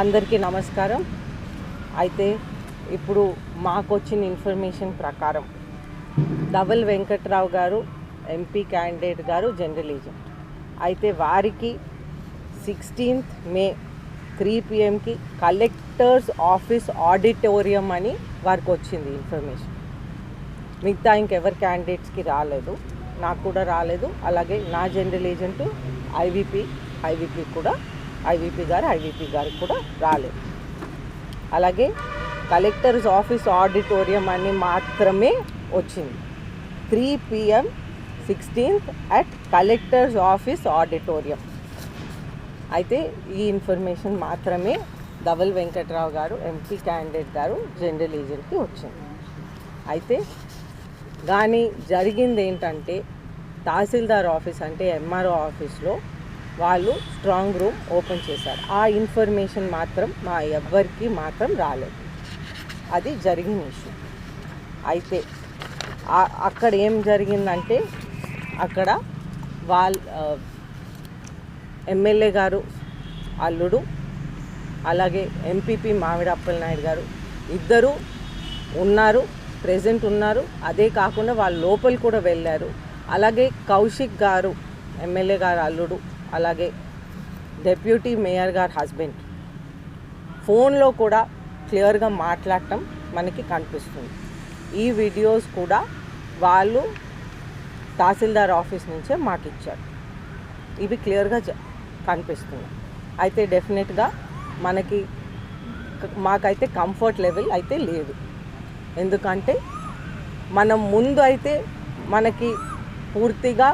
అందరికీ నమస్కారం. అయితే ఇప్పుడు మాకు వచ్చిన ఇన్ఫర్మేషన్ ప్రకారం ధవల్ వెంకట్రావు గారు ఎంపీ క్యాండిడేట్ గారు జనరల్ ఏజెంట్ అయితే వారికి సిక్స్టీన్త్ మే త్రీ పిఎంకి కలెక్టర్స్ ఆఫీస్ ఆడిటోరియం అని వారికి వచ్చింది ఇన్ఫర్మేషన్. మిగతా ఇంకెవరి క్యాండిడేట్స్కి రాలేదు. నాకు కూడా రాలేదు. అలాగే నా జనరల్ ఏజెంట్ ఐవీపీ ఐవీపీ కూడా ఐవీపీ గారు ఐవీపీ గారికి కూడా రాలేదు. అలాగే కలెక్టర్స్ ఆఫీస్ ఆడిటోరియం అని మాత్రమే వచ్చింది. Three PM sixteenth at collector's office auditorium. అయితే ఈ ఇన్ఫర్మేషన్ మాత్రమే ధవల్ వెంకట్రావు గారు ఎంపీ క్యాండిడేట్ గారు జనరల్ ఏజెంట్కి వచ్చింది. అయితే కానీ జరిగింది ఏంటంటే తహసీల్దార్ ఆఫీస్ అంటే ఎంఆర్ఓ ఆఫీస్లో వాళ్ళు స్ట్రాంగ్ రూమ్ ఓపెన్ చేశారు. ఆ ఇన్ఫర్మేషన్ మాత్రం మా ఎవ్వరికి మాత్రం రాలేదు. అది జరిగిన ఇష్యూ. అయితే అక్కడ ఏం జరిగిందంటే అక్కడ వాళ్ళ ఎమ్మెల్యే గారు అల్లుడు అలాగే ఎంపీపీ మామిడి అప్పలనాయుడు గారు ఇద్దరు ఉన్నారు ప్రెజెంట్ ఉన్నారు. అదే కాకుండా వాళ్ళ లోపలి కూడా వెళ్ళారు. అలాగే కౌశిక్ గారు ఎమ్మెల్యే గారు అల్లుడు అలాగే డెప్యూటీ మేయర్ గారి హస్బెండ్. ఫోన్లో కూడా క్లియర్గా మాట్లాడటం మనకి కనిపిస్తుంది. ఈ వీడియోస్ కూడా వాళ్ళు తహసీల్దార్ ఆఫీస్ నుంచే మాకు ఇచ్చారు. ఇవి క్లియర్గా కనిపిస్తుంది అయితే డెఫినెట్గా మనకి మాకైతే కంఫర్ట్ లెవెల్ అయితే లేదు. ఎందుకంటే మనం ముందు అయితే మనకి పూర్తిగా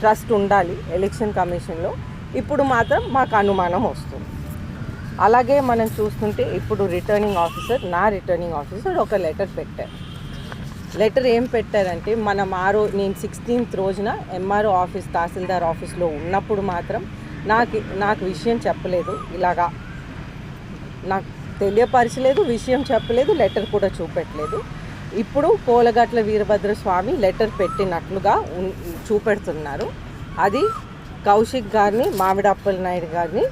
ట్రస్ట్ ఉండాలి ఎలక్షన్ కమిషన్లో. ఇప్పుడు మాత్రం మాకు అనుమానం వస్తుంది. అలాగే మనం చూస్తుంటే ఇప్పుడు రిటర్నింగ్ ఆఫీసర్ నా రిటర్నింగ్ ఆఫీసర్ ఒక లెటర్ పెట్టారు. లెటర్ ఏం పెట్టారంటే మనం ఆ రో నేను సిక్స్టీన్త్ రోజున ఎంఆర్ఓ ఆఫీస్ తహసీల్దార్ ఆఫీస్లో ఉన్నప్పుడు మాత్రం నాకు నాకు విషయం చెప్పలేదు. ఇలాగా నాకు తెలియపరచలేదు విషయం చెప్పలేదు లెటర్ కూడా చూపెట్టలేదు. ఇప్పుడు కోలగట్ల వీరభద్ర స్వామి లెటర్ పెట్టినట్లుగా ఉన్- చూపెడుతున్నారు. అది కౌశిక్ గారిని మామిడప్పల నాయుడు గారిని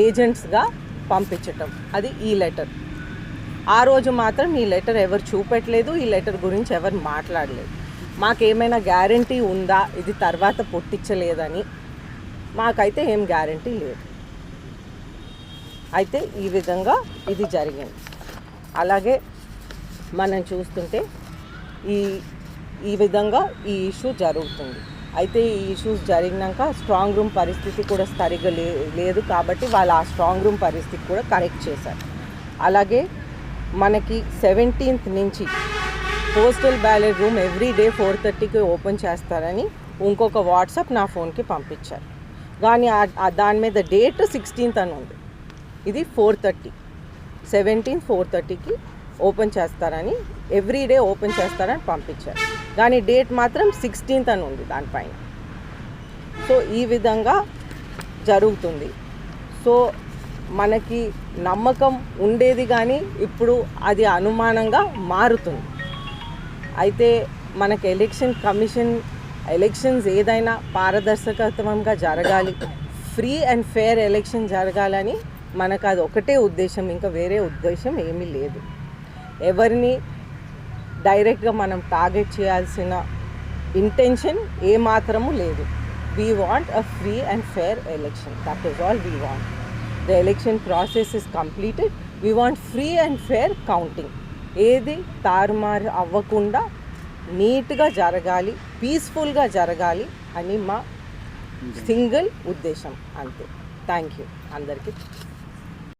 ఏజెంట్స్గా పంపించటం. అది ఈ లెటర్. ఆ రోజు మాత్రం ఈ లెటర్ ఎవరు చూపెట్టలేదు ఈ లెటర్ గురించి ఎవరు మాట్లాడలేదు. మాకేమైనా గ్యారంటీ ఉందా? ఇది తర్వాత పుట్టించలేదని. మాకైతే ఏం గ్యారంటీ లేదు. అయితే ఈ విధంగా ఇది జరిగింది. అలాగే మనం చూస్తుంటే ఈ ఈ విధంగా ఈ ఇష్యూ జరుగుతుంది. అయితే ఈ ఇష్యూస్ జరిగినాక స్ట్రాంగ్ రూమ్ పరిస్థితి కూడా సరిగ్గా లే లేదు కాబట్టి వాళ్ళు ఆ స్ట్రాంగ్ రూమ్ పరిస్థితి కూడా కరెక్ట్ చేశారు. అలాగే మనకి సెవెంటీన్త్ నుంచి postal ballot room every day four థర్టీకి ఓపెన్ చేస్తారని ఇంకొక వాట్సాప్ నా ఫోన్కి పంపించారు. కానీ ఆ- దాని మీద డేట్ సిక్స్టీన్త్ అని ఉంది. ఇది ఫోర్ థర్టీ. సెవెంటీన్ ఫోర్ థర్టీకి ఓపెన్ చేస్తారని ఎవ్రీ డే ఓపెన్ చేస్తారని పంపించారు. కానీ డేట్ మాత్రం సిక్స్టీన్త్ అని ఉంది దానిపైన సో ఈ విధంగా జరుగుతుంది. సో మనకి నమ్మకం ఉండేది కానీ ఇప్పుడు అది అనుమానంగా మారుతుంది. అయితే మనకి ఎలక్షన్ కమిషన్ ఎలక్షన్స్ ఏదైనా పారదర్శకత్వంగా జరగాలి ఫ్రీ అండ్ ఫేర్ ఎలక్షన్ జరగాలని మనకు అది ఒకటే ఉద్దేశం ఇంకా వేరే ఉద్దేశం ఏమీ లేదు. ఎవరిని డైరెక్ట్గా మనం టార్గెట్ చేయాల్సిన ఇంటెన్షన్ ఏమాత్రము లేదు. We want a free and fair election that is all we want the election process is completed we want free and fair counting ఏది తారుమారు అవ్వకుండా నీట్గా జరగాలి పీస్ఫుల్గా జరగాలి అని మా సింగిల్ ఉద్దేశం. అంతే. థ్యాంక్ యూ అందరికీ.